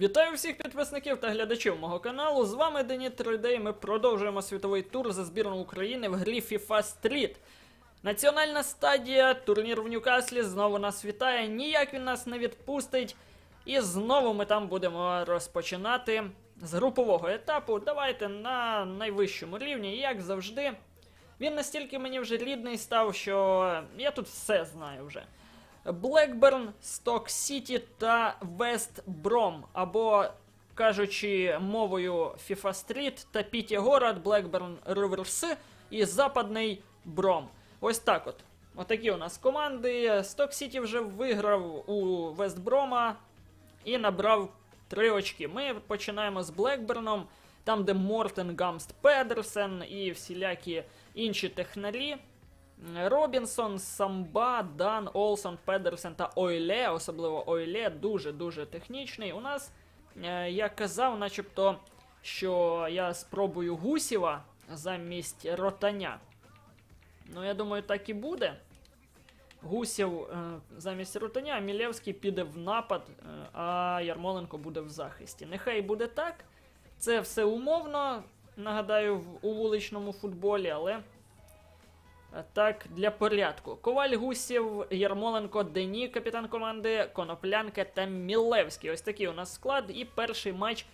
Вітаю всіх підписників та глядачів мого каналу. З вами Дені 3D і ми продовжуємо світовий тур за збірну України в грі FIFA Street. Національна стадія, турнір в Ньюкаслі знову нас вітає. Ніяк він нас не відпустить. І знову ми там будемо розпочинати з групового етапу. Давайте на найвищому рівні, як завжди. Він настільки мені вже рідний став, що я тут все знаю вже. Блекберн, Сток Сіті та Вест Бром, або кажучи мовою FIFA Street та Піті Город, Блекберн Риверс і Западний Бром. Ось так от. Отакі у нас команди. Сток Сіті вже виграв у Вестброма і набрав 3 очки. Ми починаємо з Блекберном, там, де Мортен Гамст Педерсен і всілякі інші технарі. Робінсон, Самба, Дан, Олсон, Педерсен та Ойле, особливо Ойле, дуже-дуже технічний. У нас, е, я казав, начебто, що я спробую Гусєва замість ротаня. Ну, я думаю, так і буде. Гусєв е, замість ротаня, а Мілєвський піде в напад, е, а Ярмоленко буде в захисті. Нехай буде так. Це все умовно, нагадаю, у вуличному футболі, але. Так, для порядку. Коваль Гусів, Ярмоленко, Дені, капітан команди, Коноплянка та Мілевський. Ось такий у нас склад. І перший матч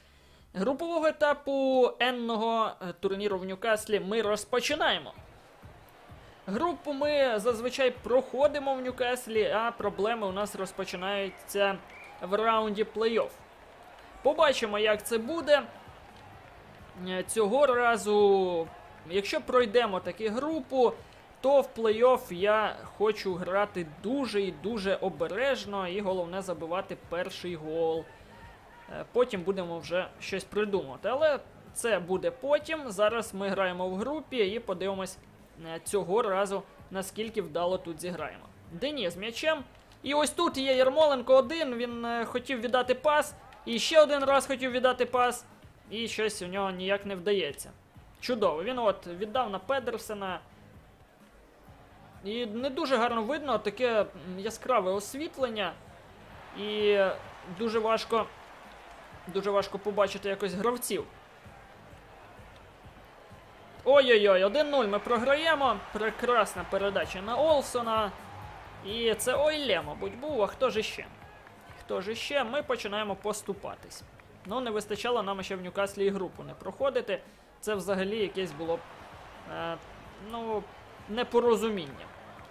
групового етапу енного турніру в Ньюкаслі ми розпочинаємо. Групу ми зазвичай проходимо в Ньюкаслі, а проблеми у нас розпочинаються в раунді плей-офф. Побачимо, як це буде. Е, Цього разу, якщо пройдемо таку групу, то в плей-офф я хочу грати дуже і дуже обережно, і головне забивати перший гол. Е, Потім будемо вже щось придумати. Але це буде потім. Зараз ми граємо в групі і подивимось е, цього разу, наскільки вдало тут зіграємо. Дені з м'ячем. І ось тут є Ярмоленко один. Він е, хотів віддати пас. І ще один раз хотів віддати пас. І щось у нього ніяк не вдається. Чудово. Він от віддав на Педерсена. І не дуже гарно видно таке яскраве освітлення. І дуже важко. Дуже важко побачити якось гравців. Ой-ой-ой, 1-0 ми програємо. Прекрасна передача на Олсона. І це Ойле, мабуть, був. А хто ж іще? Хто ж іще? Ми починаємо поступатись. Ну, не вистачало нам ще в Ньюкаслі і групу не проходити. Це взагалі якесь було б. Е, ну, непорозуміння.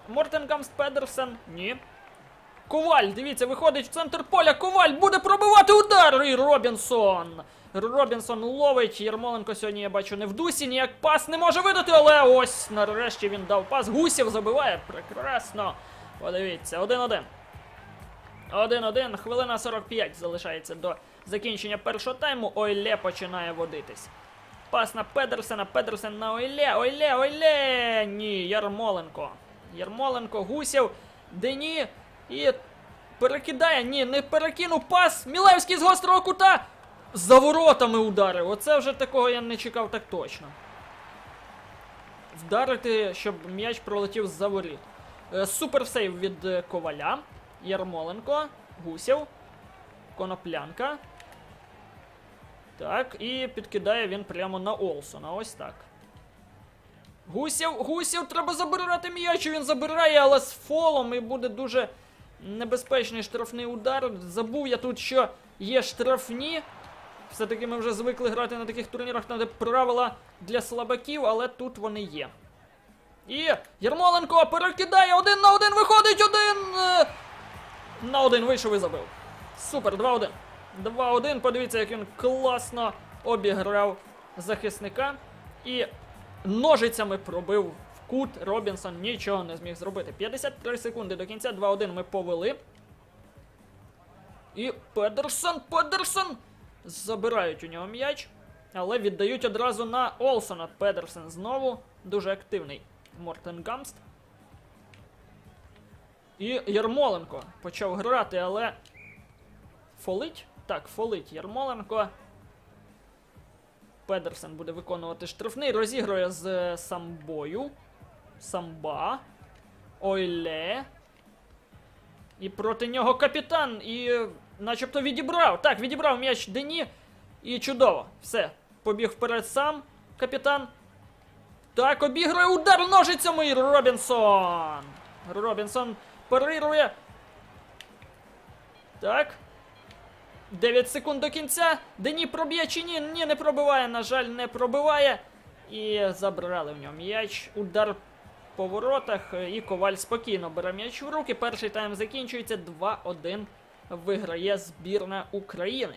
Мортенгамст Педерсен? Ні. Коваль, дивіться, виходить в центр поля. Коваль буде пробивати удар. І Робінсон. Робінсон ловить. Ярмоленко сьогодні, я бачу, не в дусі, ніяк пас не може видати, але ось нарешті він дав пас. Гусів забиває. Прекрасно. Подивіться, 1-1. 1-1, хвилина 45 залишається до закінчення першого тайму. Ойле починає водитись. Пас на Педерсена, Педерсен на Ойле, Ойле, Ойле! Ні, Ярмоленко. Ярмоленко, Гусєв, Дені і перекидає. Ні, не перекинув пас. Мілевський з гострого кута. За воротами ударив. Оце вже такого я не чекав так точно. Вдарити, щоб м'яч пролетів з-за воріт. Е, Суперсейв від е, Коваля. Ярмоленко, Гусєв, Коноплянка. Так, і підкидає він прямо на Олсона. Ось так. Гусєв, Гусєв, треба забирати м'яч. Він забирає, але з фолом і буде дуже небезпечний штрафний удар. Забув я тут, що є штрафні. Все-таки ми вже звикли грати на таких турнірах, де правила для слабаків, але тут вони є. І Ярмоленко перекидає один на один, виходить один. е, На один вийшов і забив. Супер, 2-1. 2-1. Подивіться, як він класно обіграв захисника. І ножицями пробив в кут. Робінсон нічого не зміг зробити. 53 секунди до кінця. 2-1 ми повели. І Педерсон, Педерсон. Забирають у нього м'яч. Але віддають одразу на Олсона. Педерсен знову дуже активний. Мортен Гамст. І Ярмоленко почав грати, але. Фолить? Так, фолить Ярмоленко. Педерсен буде виконувати штрафний. Розігрує з е, самбою. Самба. Ойле. І проти нього капітан. І начебто відібрав. Так, відібрав м'яч Дені. І чудово. Все. Побіг вперед сам, капітан. Так, обігрує удар ножицями Робінсон. Робінсон перервує. Так. 9 секунд до кінця. Дені проб'є чи ні? Ні, не пробиває. На жаль, не пробиває. І забрали в нього м'яч. Удар по воротах. І коваль спокійно бере м'яч в руки. Перший тайм закінчується. 2-1 виграє збірна України.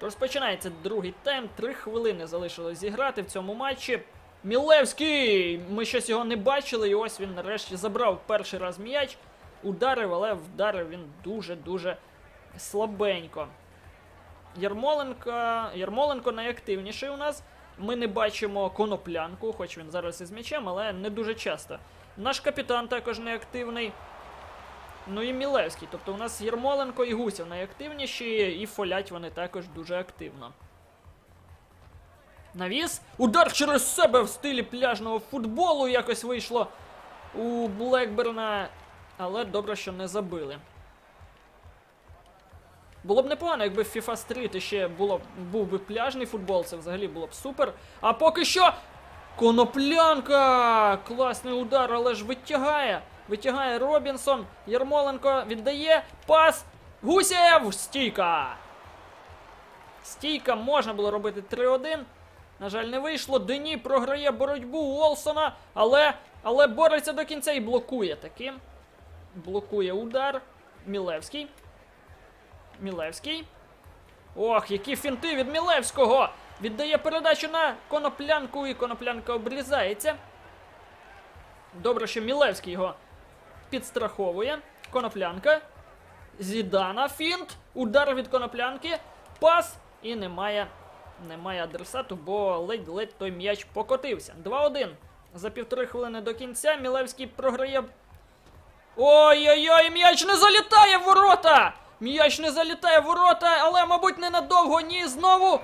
Розпочинається другий тайм. Три хвилини залишилось зіграти в цьому матчі. Мілевський! Ми щось його не бачили, і ось він нарешті забрав перший раз м'яч. Ударив, але вдарив він дуже-дуже слабенько. Ярмоленко, Ярмоленко найактивніший у нас. Ми не бачимо коноплянку, хоч він зараз із м'ячем, але не дуже часто. Наш капітан також неактивний. Ну і Мілевський. Тобто у нас Єрмоленко і Гусів найактивніші, і фолять вони також дуже активно. Навіс. Удар через себе в стилі пляжного футболу якось вийшло у Блекберна. Але добре, що не забили. Було б непогано, якби в FIFA Street ще було, був би пляжний футбол, це взагалі було б супер. А поки що. Коноплянка! Класний удар, але ж витягає. Витягає Робінсон. Ярмоленко віддає. Пас. Гусєв! Стійка! Стійка можна було робити 3-1. На жаль, не вийшло. Дені програє боротьбу Уолсона, але але бореться до кінця і блокує таки. Блокує удар. Мілевський. Мілевський. Ох, які фінти від Мілевського! Віддає передачу на коноплянку, і коноплянка обрізається. Добре, що Мілевський його підстраховує. Коноплянка. Зідана. Фінт. Удар від коноплянки. Пас. І немає немає адресату, бо ледь-ледь той м'яч покотився. 2-1. За півтори хвилини до кінця. Мілевський програє. Ой-ой-ой, м'яч не залітає в ворота! М'яч не залітає в ворота, але, мабуть, ненадовго. Ні, знову.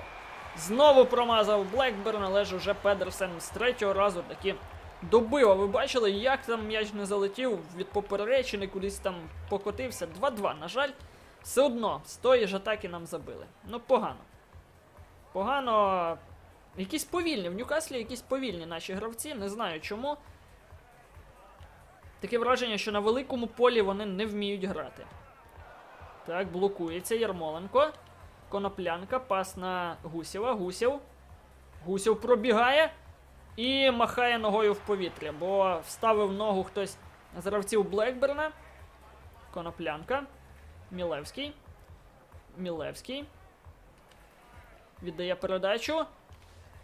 Знову промазав Блекберн, але ж уже Педерсен з третього разу таки добив. А ви бачили, як там м'яч не залетів від поперечини, кудись там покотився. 2-2, на жаль, все одно з тої ж атаки нам забили. Ну, погано. Погано. Якісь повільні. В Ньюкаслі якісь повільні наші гравці, не знаю чому. Таке враження, що на великому полі вони не вміють грати. Так, блокується Ярмоленко. Коноплянка, пас на Гусєва. Гусєв. Гусєв пробігає і махає ногою в повітря, бо вставив ногу хтось з гравців Блекберна. Коноплянка. Мілевський. Мілевський. Віддає передачу.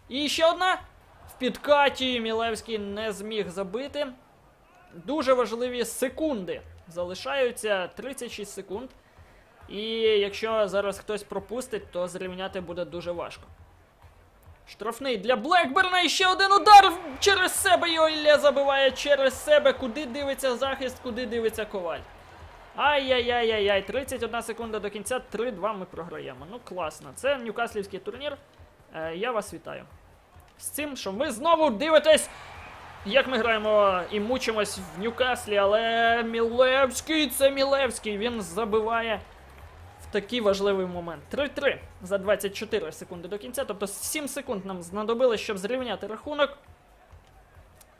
І ще одна. В підкаті Мілевський не зміг забити. Дуже важливі секунди. Залишаються 36 секунд. І якщо зараз хтось пропустить, то зрівняти буде дуже важко. Штрафний для Блекберна і ще один удар через себе його Ілля забиває через себе. Куди дивиться захист, куди дивиться коваль. Ай-яй-яй-яй-яй, 31 секунда до кінця, 3-2 ми програємо. Ну, класно. Це Ньюкаслівський турнір. Е, я вас вітаю. З цим, що ви знову дивитесь, як ми граємо і мучимось в Ньюкаслі, але Мілевський це Мілевський. Він забиває в такий важливий момент. 3-3 за 24 секунди до кінця. Тобто 7 секунд нам знадобилось, щоб зрівняти рахунок.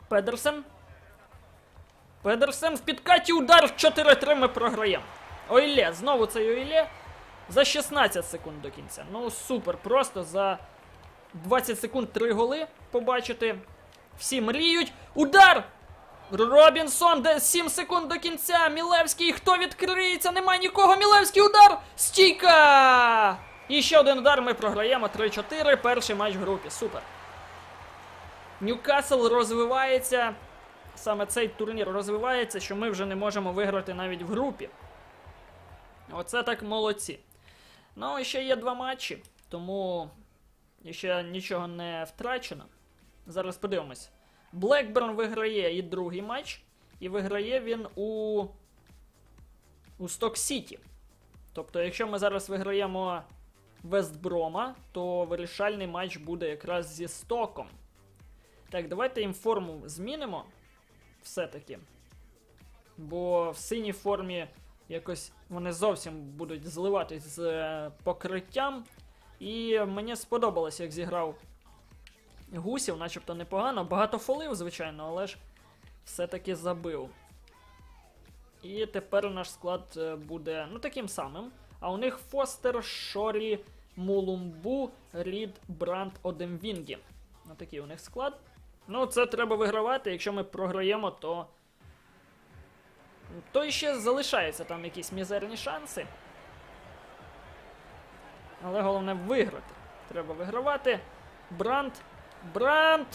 Педерсен. Педерсен в підкаті удар в 4-3 ми програємо. Ойле, знову цей Ойле. За 16 секунд до кінця. Ну, супер. Просто за 20 секунд 3 голи побачити. Всі мріють. Удар! Робінсон, де 7 секунд до кінця. Мілевський, хто відкриється? Немає нікого. Мілевський удар! Стійка! І ще один удар. Ми програємо 3-4. Перший матч в групі. Супер. Ньюкасл розвивається. Саме цей турнір розвивається, що ми вже не можемо виграти навіть в групі. Оце так молодці. Ну, ще є два матчі, тому ще нічого не втрачено. Зараз подивимось. Блекберн виграє і другий матч, і виграє він у у Сток Сіті. Тобто, якщо ми зараз виграємо Вестброма, то вирішальний матч буде якраз зі Стоком. Так, давайте їм форму змінимо. Все-таки. Бо в синій формі Якось вони зовсім будуть зливатись з покриттям. І мені сподобалось, як зіграв гусів, начебто непогано. Багато фолив, звичайно, але ж все-таки забив. І тепер наш склад е, буде ну таким самим. А у них Фостер, Шорі, Мулумбу, Рід, Бранд, Одемвінгі. Ну такий у них склад. Ну, це треба вигравати. Якщо ми програємо, то. То ще залишаються там якісь мізерні шанси. Але головне виграти. Треба вигравати. Бранд. Бранд!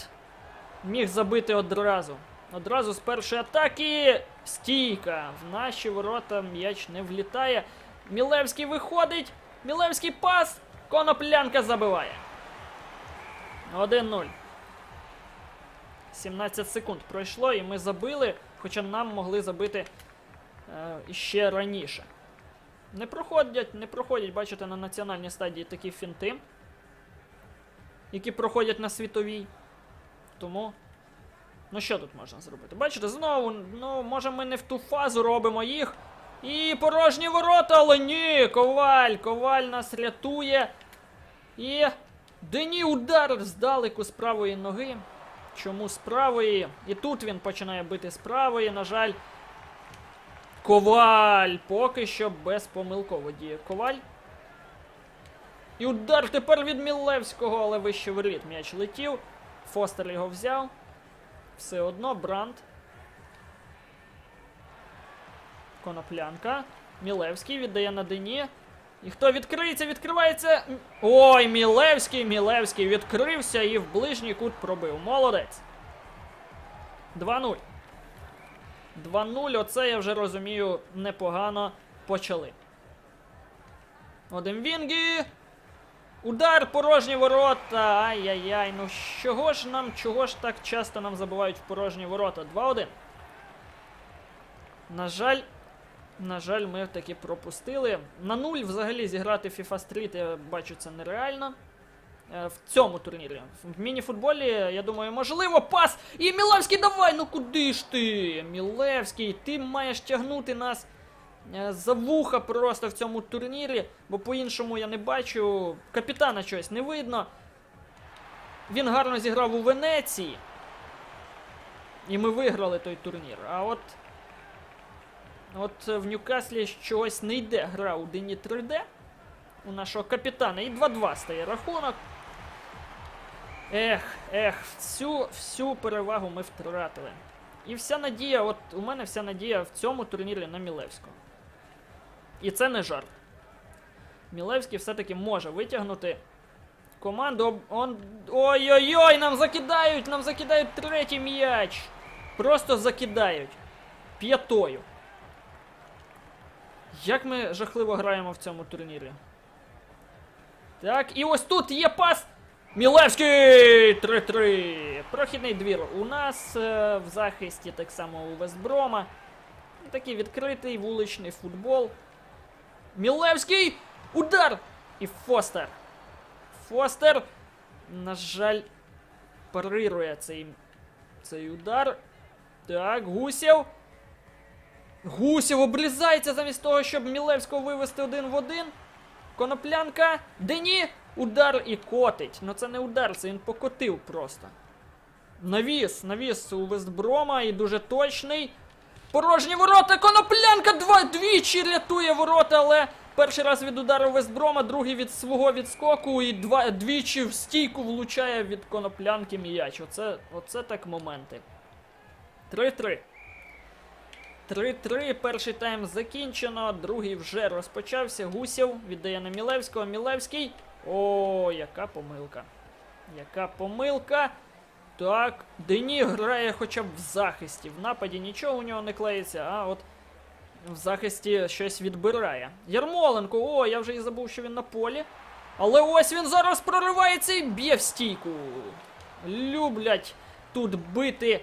Міг забити одразу. Одразу з першої атаки. Стійка. В наші ворота м'яч не влітає. Мілевський виходить. Мілевський пас. Коноплянка забиває. 1-0. 17 секунд пройшло, і ми забили, хоча нам могли забити е, ще раніше. Не проходять, не проходять, бачите, на національній стадії такі фінти, які проходять на світовій. Тому. Ну що тут можна зробити? Бачите, знову, ну, може ми не в ту фазу робимо їх. І порожні ворота, але ні, коваль, коваль нас рятує. І. Дені удар здалеку з правої ноги. Чому з правої? І тут він починає бити з правої, на жаль. Коваль поки що безпомилково діє Коваль. І удар тепер від Мілевського, але вище воріт. М'яч летів. Фостер його взяв. Все одно Бранд. Коноплянка. Мілевський віддає на Дені. І хто відкриється, відкривається. Ой, Мілевський, Мілевський відкрився і в ближній кут пробив. Молодець. 2-0. 2-0, оце я вже розумію, непогано почали. Один Вінгі. Удар, порожні ворота. Ай-яй-яй. Ну чого ж нам, чого ж так часто нам забувають в порожні ворота? 2-1. На жаль, на жаль, ми таки пропустили. На нуль взагалі зіграти FIFA Street, я бачу, це нереально. Е, В цьому турнірі. В міні-футболі, я думаю, можливо, пас! І Мілевський, давай! Ну куди ж ти? Мілевський, ти маєш тягнути нас за вуха просто в цьому турнірі, бо по-іншому я не бачу. Капітана щось не видно. Він гарно зіграв у Венеції. І ми виграли той турнір. А от. От е, в Ньюкаслі чогось не йде гра у Дені 3D у нашого капітана. І 2-2 стає рахунок. Ех, ех, всю, всю перевагу ми втратили. І вся надія, от у мене вся надія в цьому турнірі на Мілевського. І це не жарт. Мілевський все-таки може витягнути команду. Ой-ой-ой, нам закидають! Нам закидають третій м'яч! Просто закидають. П'ятою. Як ми жахливо граємо в цьому турнірі. Так, і ось тут є пас. Мілевський! 3-3. Прохідний двір у нас е, в захисті, так само у Вестброма. Такий відкритий вуличний футбол. Мілевський! Удар! І Фостер. Фостер, на жаль, парирує цей, цей удар. Так, Гусєв. Гусєв обрізається замість того, щоб Мілевського вивести один в один. Коноплянка. Дені. Удар і котить. Ну це не удар, це він покотив просто. Навіс, навіс у Вестброма і дуже точний. Порожні ворота, коноплянка двічі рятує ворота, але перший раз від удару Вестброма, другий від свого відскоку і два, двічі в стійку влучає від коноплянки м'яч. Оце, оце так моменти. 3-3. 3-3, перший тайм закінчено, другий вже розпочався. Гусєв віддає на Мілевського. Мілевський. О, яка помилка. Яка помилка. Так, Дені грає хоча б в захисті. В нападі нічого у нього не клеїться, а от в захисті щось відбирає. Ярмоленко, о, я вже і забув, що він на полі. Але ось він зараз проривається і б'є в стійку. Люблять тут бити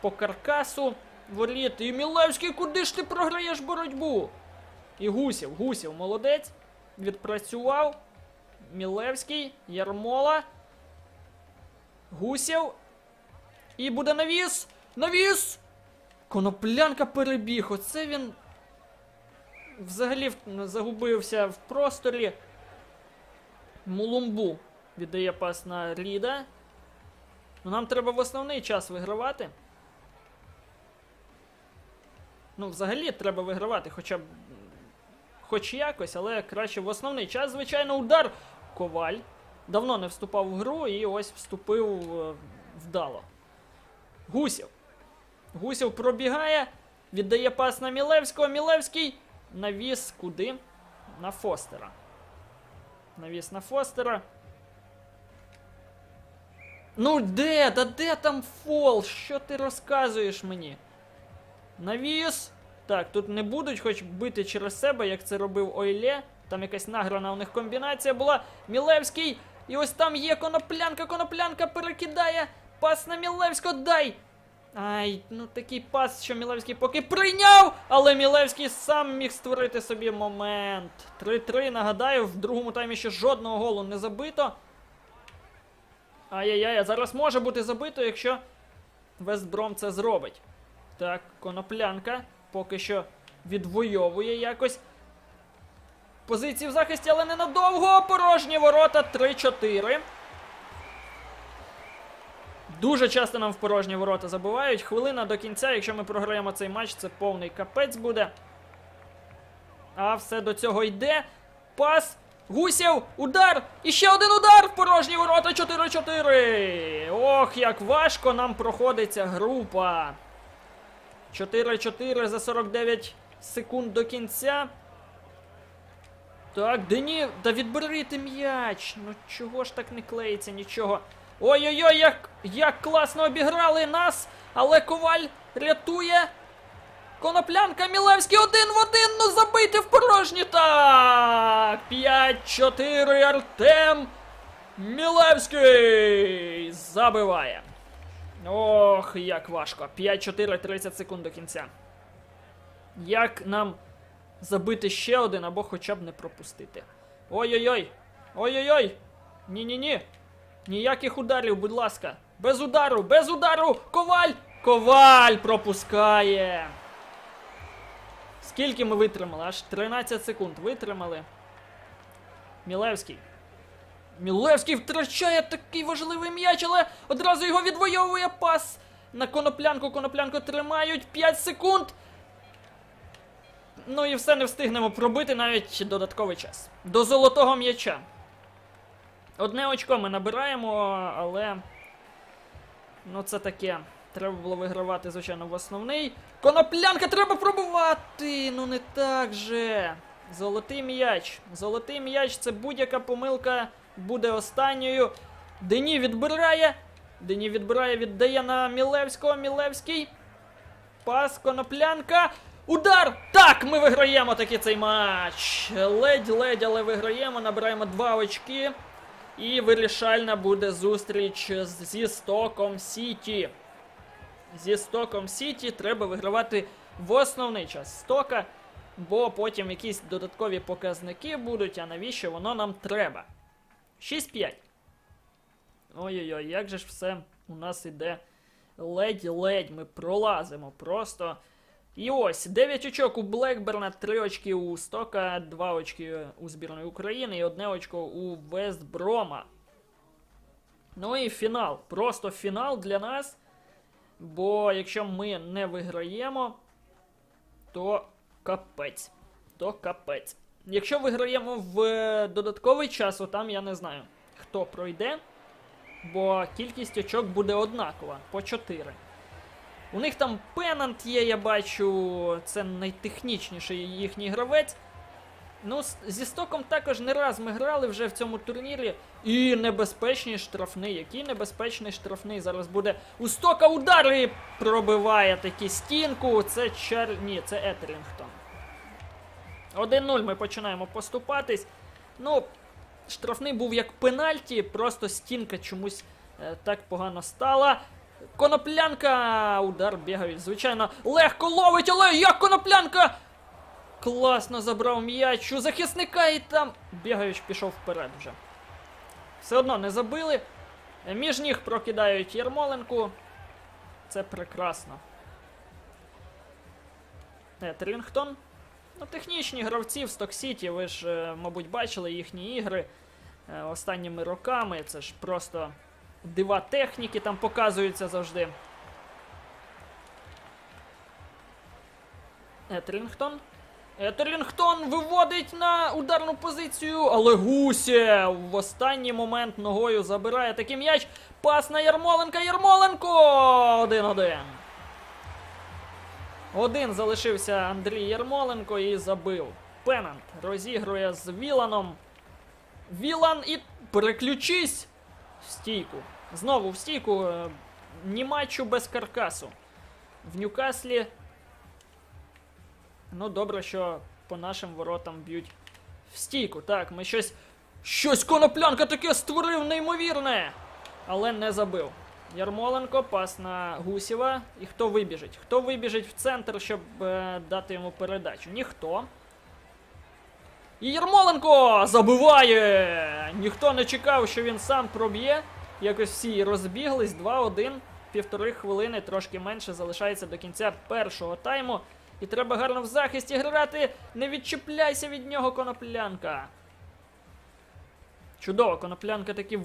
по каркасу воріт. І Мілевський, куди ж ти програєш боротьбу? І Гусів, Гусів, молодець. Відпрацював. Мілевський, Ярмола. Гусів. І буде навіс. Навіс! Коноплянка перебіг. Оце він. взагалі загубився в просторі. Мулумбу віддає пас на Ріда. Ну, нам треба в основний час вигравати. Ну, взагалі треба вигравати, хоча б. Хоч якось, але краще в основний час, звичайно, удар. Коваль. Давно не вступав в гру і ось вступив е, вдало. Гусів. Гусів пробігає, віддає пас на Мілевського. Мілевський навіс куди? На Фостера. Навіс на Фостера. Ну де? Да де там фол? Що ти розказуєш мені? Навіс. Так, тут не будуть хоч бити через себе, як це робив Ойле. Там якась награна у них комбінація була. Мілевський. І ось там є коноплянка, коноплянка перекидає. Пас на Мілевського дай. Ай, ну такий пас, що Мілевський поки прийняв, але Мілевський сам міг створити собі момент. 3-3, нагадаю, в другому таймі ще жодного голу не забито. Ай-яй-яй, зараз може бути забито, якщо Вестбром це зробить. Так, коноплянка поки що відвоює якось. Позиції в захисті, але ненадовго. Порожні ворота 3-4. Дуже часто нам в порожні ворота забувають. Хвилина до кінця, якщо ми програємо цей матч, це повний капець буде. А все до цього йде. Пас. Гусєв, удар! І ще один удар в порожні ворота 4-4. Ох, як важко нам проходиться група. 4-4 за 49 секунд до кінця. Так, Дені, да відбери ти м'яч. Ну чого ж так не клеїться, нічого. Ой-ой-ой, як, як класно обіграли нас, але коваль рятує. Коноплянка Мілевський один в один, ну забити в порожні. Так. 5-4 Артем Мілевський забиває. Ох, як важко. 5-4, 30 секунд до кінця. Як нам забити ще один або хоча б не пропустити? Ой-ой-ой! Ой-ой-ой! Ні-ні-ні! Ніяких ударів, будь ласка! Без удару! Без удару! Коваль! Коваль пропускає! Скільки ми витримали? Аж 13 секунд витримали. Мілевський. Мілевський втрачає такий важливий м'яч, але одразу його відвоює пас. На коноплянку, коноплянку тримають 5 секунд. Ну і все не встигнемо пробити навіть додатковий час. До золотого м'яча. Одне очко ми набираємо, але. Ну, це таке. Треба було вигравати, звичайно, в основний. Коноплянка треба пробувати! Ну не так же. Золотий м'яч. Золотий м'яч це будь-яка помилка буде останньою. Дені відбирає. Дені відбирає, віддає на Мілевського. Мілевський. Пас, коноплянка. Удар! Так, ми виграємо таки цей матч. Ледь-ледь, але виграємо. Набираємо два очки. І вирішальна буде зустріч зі Стоком Сіті. Зі Стоком Сіті треба вигравати в основний час Стока, бо потім якісь додаткові показники будуть, а навіщо воно нам треба? 6-5. Ой-ой-ой, як же ж все у нас іде ледь-ледь, ми пролазимо просто. І ось 9 очок у Блекберна, 3 очки у Стока, 2 очки у збірної України і 1 очко у Вестброма. Ну і фінал. Просто фінал для нас. Бо якщо ми не виграємо, то капець. То капець. Якщо виграємо в е, додатковий час, там я не знаю, хто пройде. Бо кількість очок буде однакова по 4. У них там пенант є, я бачу, це найтехнічніший їхній гравець. Ну, зі стоком також не раз ми грали вже в цьому турнірі. І небезпечний штрафний. Який небезпечний штрафний зараз буде у стока удар і пробиває таки стінку. Це Чар... Ні, це Етерінгтон. 1-0 ми починаємо поступатись. Ну, штрафний був як пенальті, просто стінка чомусь е, так погано стала. Коноплянка! Удар бігають. Звичайно, легко ловить, але як коноплянка! Класно забрав м'яч у захисника і там. Бігаючи пішов вперед вже. Все одно не забили. Між ніг прокидають Єрмоленку. Це прекрасно. Етерінгтон. Ну, технічні гравці в Stock City, ви ж, е, мабуть, бачили їхні ігри е, останніми роками. Це ж просто дива техніки там показуються завжди. Етерінгтон. Етерінгтон виводить на ударну позицію, але Гусєв в останній момент ногою забирає такий м'яч. Пас на Ярмоленка. Ярмоленко! 1-1. Один залишився Андрій Ярмоленко і забив. Пенант розігрує з Віланом. Вілан і переключись в стійку. Знову в стійку. е, Ні матчу без каркасу. В Ньюкаслі. Ну, добре, що по нашим воротам б'ють в стійку. Так, ми щось. Щось коноплянка таке створив неймовірне! Але не забив. Ярмоленко, пас на Гусєва. І хто вибіжить? Хто вибіжить в центр, щоб е, дати йому передачу? Ніхто. І Ярмоленко забиває! Ніхто не чекав, що він сам проб'є. Якось всі розбіглись. 2-1. Півтори хвилини, трошки менше залишається до кінця першого тайму. І треба гарно в захисті грати. Не відчіпляйся від нього, коноплянка. Чудово, коноплянка таки,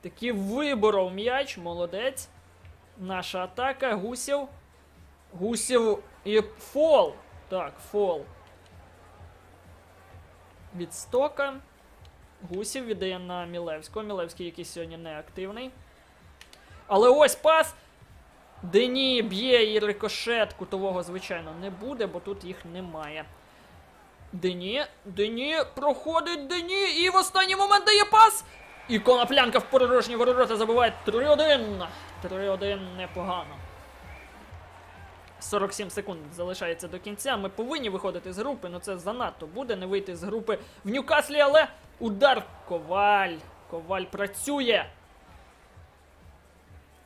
таки виборов м'яч, молодець. Наша атака, Гусів. Гусів і фол. Так, фол. Від стока. Гусів віддає на Мілевського. Мілевський якийсь сьогодні неактивний. Але ось пас. Дені б'є і рикошет кутового, звичайно, не буде, бо тут їх немає. Дені, Дені, проходить Дені і в останній момент дає пас. І коноплянка в порожні ворота забиває 3-1. 3-1 непогано. 47 секунд залишається до кінця. Ми повинні виходити з групи, ну це занадто буде не вийти з групи в Ньюкаслі, але удар Коваль. Коваль працює.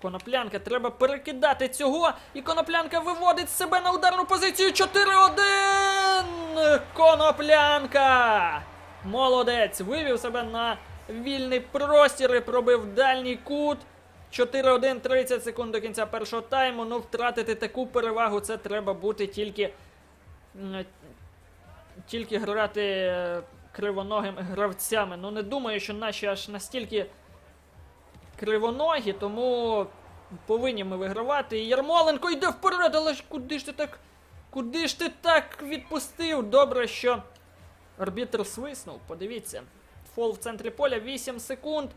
Коноплянка треба перекидати цього. І коноплянка виводить себе на ударну позицію. 4-1! Коноплянка! Молодець! Вивів себе на вільний простір і пробив дальній кут. 4-1, 30 секунд до кінця першого тайму. Ну, втратити таку перевагу це треба бути тільки. Тільки грати е, кривоногими гравцями. Ну не думаю, що наші аж настільки кривоногі, тому повинні ми вигравати. І Ярмоленко йде вперед, але ж куди ж ти так. Куди ж ти так відпустив? Добре, що арбітр свиснув. Подивіться. Фол в центрі поля 8 секунд.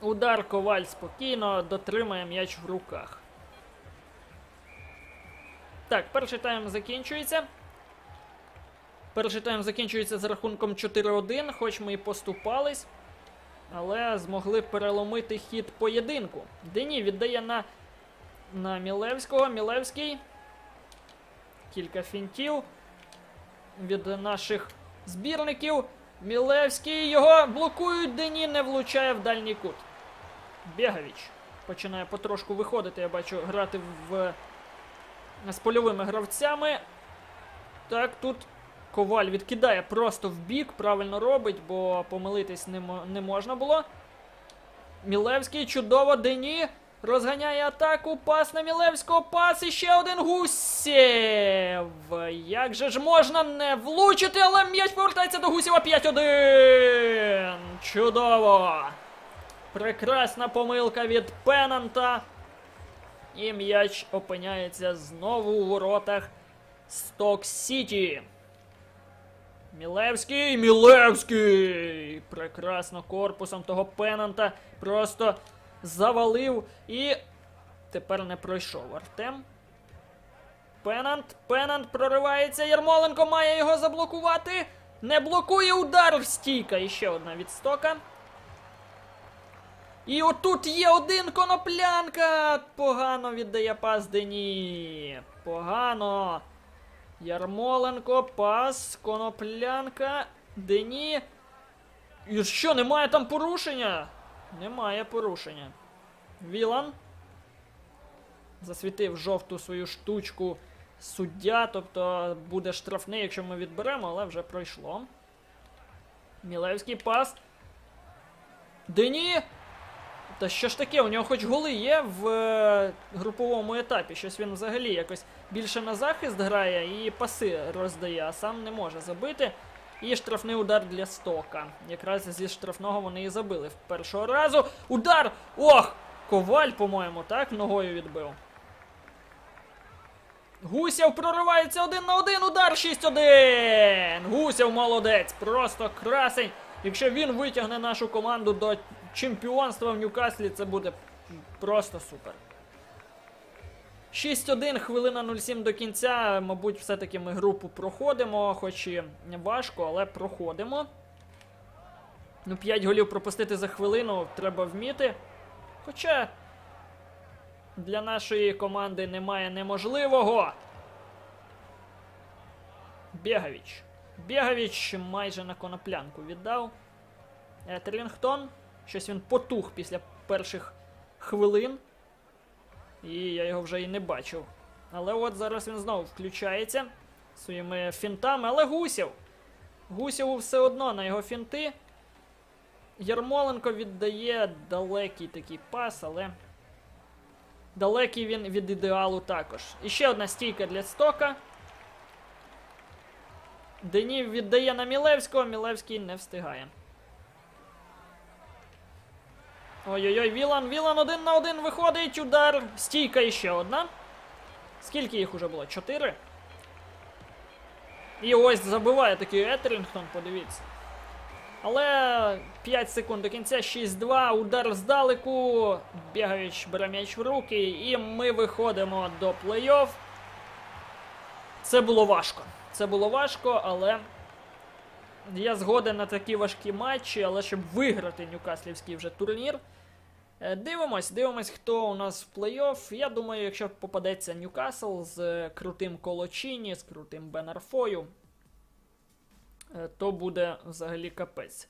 Удар коваль спокійно дотримає м'яч в руках. Так, перший тайм закінчується. Перший тайм закінчується з рахунком 4-1, хоч ми і поступались але змогли переломити хід поєдинку. Дені віддає на, на Мілевського. Мілевський. Кілька фінтів від наших збірників. Мілевський його блокують. Дені не влучає в дальній кут. Бєгавіч починає потрошку виходити. Я бачу, грати в, з польовими гравцями. Так, тут Коваль відкидає просто в бік, правильно робить, бо помилитись не, не можна було. Мілевський чудово Дені розганяє атаку. Пас на Мілевського. Пас і ще один Гусєв. Як же ж можна не влучити, але м'яч повертається до Гусєва 5-1. Чудово. Прекрасна помилка від Пенанта. І м'яч опиняється знову у воротах Сток Сіті. Мілевський, Мілевський! Прекрасно корпусом того пенанта просто завалив і тепер не пройшов Артем. Пенант, пенант проривається. Ярмоленко має його заблокувати. Не блокує удар стійка. І ще одна від стока. І отут є один коноплянка. Погано віддає пас Дені. Погано. Ярмоленко, пас, коноплянка, Дені. І що, немає там порушення? Немає порушення. Вілан. Засвітив жовту свою штучку суддя, тобто буде штрафний, якщо ми відберемо, але вже пройшло. Мілевський пас. Дені. Та що ж таке, у нього хоч голи є в е, груповому етапі. Щось він взагалі якось більше на захист грає і паси роздає, а сам не може забити. І штрафний удар для стока. Якраз зі штрафного вони і забили в першого разу. Удар! Ох! Коваль, по-моєму, так, ногою відбив. Гусєв проривається один на один, удар 6-1! Гусєв молодець, просто красень. Якщо він витягне нашу команду до чемпіонства в Ньюкаслі, це буде просто супер. 6-1, хвилина 07 до кінця. Мабуть, все-таки ми групу проходимо, хоч і важко, але проходимо. Ну, 5 голів пропустити за хвилину треба вміти. Хоча для нашої команди немає неможливого. Бєгавіч. Бєгавіч майже на коноплянку віддав. Етерінгтон. Щось він потух після перших хвилин. І я його вже і не бачив. Але от зараз він знову включається своїми фінтами. Але Гусєв. Гусєву все одно на його фінти. Ярмоленко віддає далекий такий пас, але. Далекий він від ідеалу також. І ще одна стійка для стока. Денів віддає на Мілевського, Мілевський не встигає. Ой-ой-ой, Вілан, Вілан один на один виходить, удар. Стійка іще одна. Скільки їх уже було? Чотири? І ось забиває такий Етерінгтон, подивіться. Але 5 секунд до кінця, 6-2, удар здалеку. Бігаючи бере м'яч в руки, і ми виходимо до плей-офф. Це було важко. Це було важко, але я згоден на такі важкі матчі, але щоб виграти Ньюкаслівський вже турнір. Е, Дивимось, дивимось, хто у нас в плей-офф. Я думаю, якщо попадеться Ньюкасл з крутим Колочіні, з крутим Бенарфою, е, то буде взагалі капець.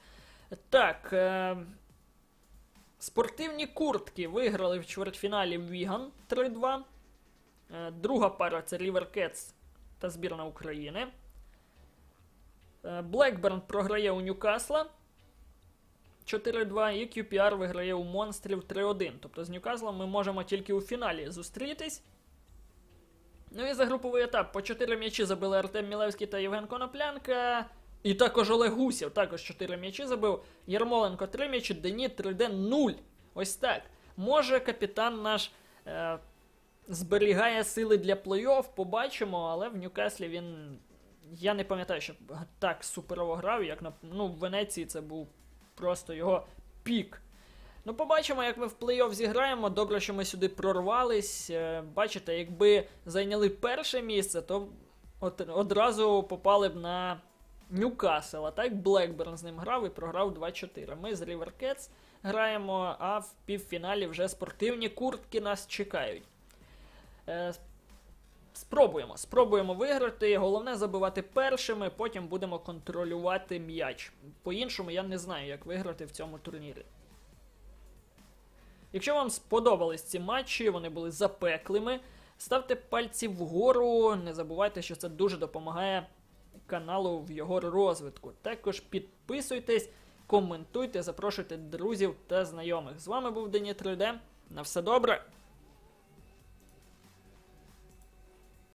Так. Е... Спортивні куртки виграли в чвертьфіналі Віган 3-2. Е, Друга пара це Ріверкетс та збірна України. Блекберн програє у Ньюкасла 4-2 і QPR виграє у монстрів 3-1. Тобто з Ньюкаслом ми можемо тільки у фіналі зустрітись. Ну і за груповий етап по 4 м'ячі забили Артем Мілевський та Євген Коноплянка. І також Олег Гусєв також 4 м'ячі забив. Ярмоленко 3 м'ячі, Дені 3D 0. Ось так. Може капітан наш е, зберігає сили для плей-офф, побачимо, але в Ньюкаслі він. Я не пам'ятаю, щоб так суперово грав, як на ну, в Венеції це був просто його пік. Ну, побачимо, як ми в плей-офф зіграємо. Добре, що ми сюди прорвались. Е, Бачите, якби зайняли перше місце, то одразу попали б на Ньюкасл. А так Блекберн з ним грав і програв 2-4. Ми з Ріверкетс граємо, а в півфіналі вже спортивні куртки нас чекають. Спробуємо, спробуємо виграти. Головне забивати першими, потім будемо контролювати м'яч. По-іншому я не знаю, як виграти в цьому турнірі. Якщо вам сподобались ці матчі, вони були запеклими, ставте пальці вгору, не забувайте, що це дуже допомагає каналу в його розвитку. Також підписуйтесь, коментуйте, запрошуйте друзів та знайомих. З вами був Дені 3D. На все добре!